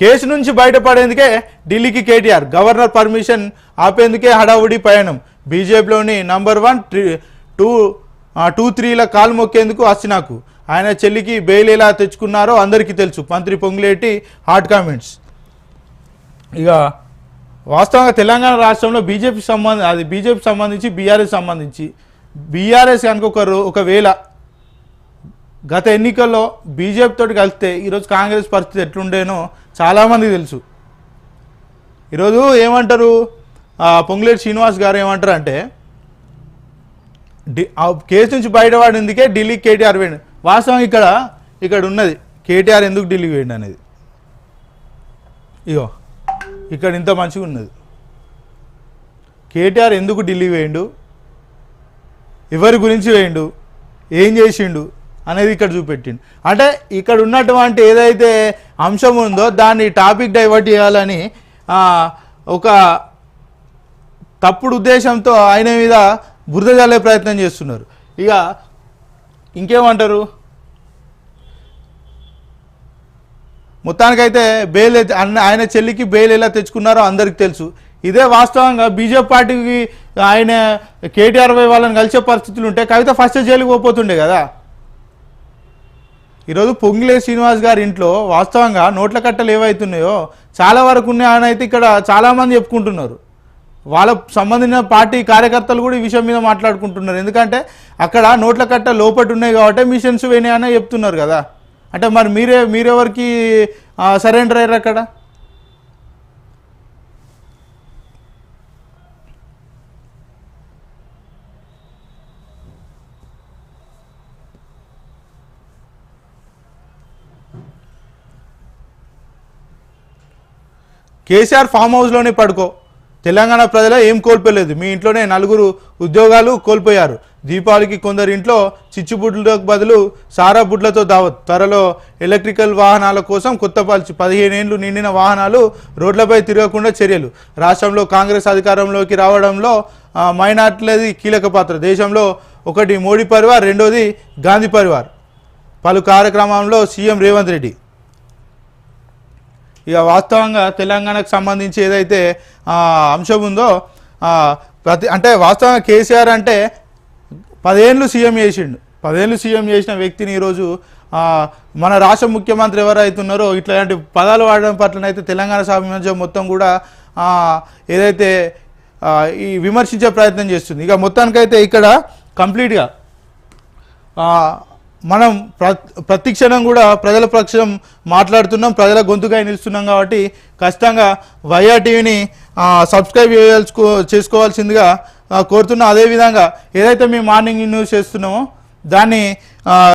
Case నుంచి బయటపడేందుకే ఢిల్లీకి KTR governor permission ఆపేందుకే హడావుడి పయనం. బీజేపీలోని నంబర్ వన్ టూ టూ త్రీల కాలు మొక్కేందుకు అస్సినాకు. ఆయన చెల్లికి బెయిల్ ఎలా తెచ్చుకున్నారో అందరికీ తెలుసు. మంత్రి పొంగులేటి హాట్ కామెంట్స్. ఇక వాస్తవంగా తెలంగాణ రాష్ట్రంలో బీజేపీ సంబంధ అది బీజేపీ సంబంధించి బీఆర్ఎస్ సంబంధించి బీఆర్ఎస్ కనుక ఒకవేళ గత ఎన్నికల్లో బీజేపీ తోటి కలిస్తే ఈరోజు కాంగ్రెస్ పరిస్థితి ఎట్లుండేనో చాలామందికి తెలుసు. ఈరోజు ఏమంటారు? పొంగులేటి శ్రీనివాస్ గారు ఏమంటారు అంటే కేసు నుంచి బయటపడిందికే ఢిల్లీ కేటీఆర్ వేయండి వాస్తవం ఇక్కడ ఇక్కడ ఉన్నది. కేటీఆర్ ఎందుకు ఢిల్లీ వేయండి అనేది. ఇగో ఇక్కడ ఇంత మంచిగా ఉన్నది. కేటీఆర్ ఎందుకు ఢిల్లీ వేయండు ఎవరి గురించి వేయండు ఏం చేసిండు? అనేది ఇక్కడ చూపెట్టిండు. అంటే ఇక్కడ ఉన్నటువంటి ఏదైతే అంశం ఉందో దాన్ని టాపిక్ డైవర్ట్ చేయాలని ఒక తప్పుడు ఉద్దేశంతో ఆయన మీద బురద జల్లే ప్రయత్నం చేస్తున్నారు. ఇక ఇంకేమంటారు? మొత్తానికైతే బెయిల్ అన్న ఆయన చెల్లికి బెయిల్ ఎలా తెచ్చుకున్నారో అందరికి తెలుసు. ఇదే వాస్తవంగా బీజేపీ పార్టీకి ఆయన కేటీఆర్ వై వాళ్ళని కలిసే పరిస్థితులు ఉంటే కవిత ఫస్ట్ జైలుకి పోతుండే కదా. ఈరోజు పొంగిలే శ్రీనివాస్ గారి ఇంట్లో వాస్తవంగా నోట్ల కట్టలు ఏవైతున్నాయో చాలా వరకు ఉన్నాయని అయితే ఇక్కడ చాలామంది చెప్పుకుంటున్నారు. వాళ్ళ సంబంధించిన పార్టీ కార్యకర్తలు కూడా ఈ విషయం మీద మాట్లాడుకుంటున్నారు. ఎందుకంటే అక్కడ నోట్ల కట్ట లోపటి ఉన్నాయి కాబట్టి మిషన్స్ పోయినాయనే చెప్తున్నారు కదా. అంటే మరి మీరే మీరెవరికి సరెండర్ అయ్యారు అక్కడ? కేసీఆర్ ఫామ్ హౌస్లోనే పడుకో. తెలంగాణ ప్రజలు ఏం కోల్పోలేదు. మీ ఇంట్లోనే నలుగురు ఉద్యోగాలు కోల్పోయారు. దీపావళికి కొందరి ఇంట్లో చిచ్చుబుడ్లకు బదులు సారా బుడ్లతో దావత్. త్వరలో ఎలక్ట్రికల్ వాహనాల కోసం కొత్త పాలసీ. పదిహేనేళ్ళు నిండిన వాహనాలు రోడ్లపై తిరగకుండా చర్యలు. రాష్ట్రంలో కాంగ్రెస్ అధికారంలోకి రావడంలో మైనార్టీలది కీలక పాత్ర. దేశంలో ఒకటి మోడీ పరివార్ రెండోది గాంధీ పరివార్. పలు కార్యక్రమంలో సీఎం రేవంత్ రెడ్డి. ఇక వాస్తవంగా తెలంగాణకు సంబంధించి ఏదైతే అంశం ఉందో ప్రతి అంటే వాస్తవంగా కేసీఆర్ అంటే పదేళ్ళు సీఎం చేసిండు. పదేళ్ళు సీఎం చేసిన వ్యక్తిని ఈరోజు మన రాష్ట్ర ముఖ్యమంత్రి ఎవరైతున్నారో ఇట్లాంటి పదాలు వాడడం పట్లనైతే తెలంగాణ సమాజం మొత్తం కూడా ఏదైతే ఈ విమర్శించే ప్రయత్నం చేస్తుంది. ఇక మొత్తానికైతే ఇక్కడ కంప్లీట్గా మనం ప్ర ప్రతి కూడా ప్రజల పక్షం మాట్లాడుతున్నాం ప్రజల గొంతుగా నిలుస్తున్నాం కాబట్టి ఖచ్చితంగా వైఆర్ టీవీని సబ్స్క్రైబ్ చేయాల్సుకో చేసుకోవాల్సిందిగా ఆ, కోరుతున్నాం. అదేవిధంగా ఏదైతే మేము మార్నింగ్ న్యూస్ చేస్తున్నామో దాన్ని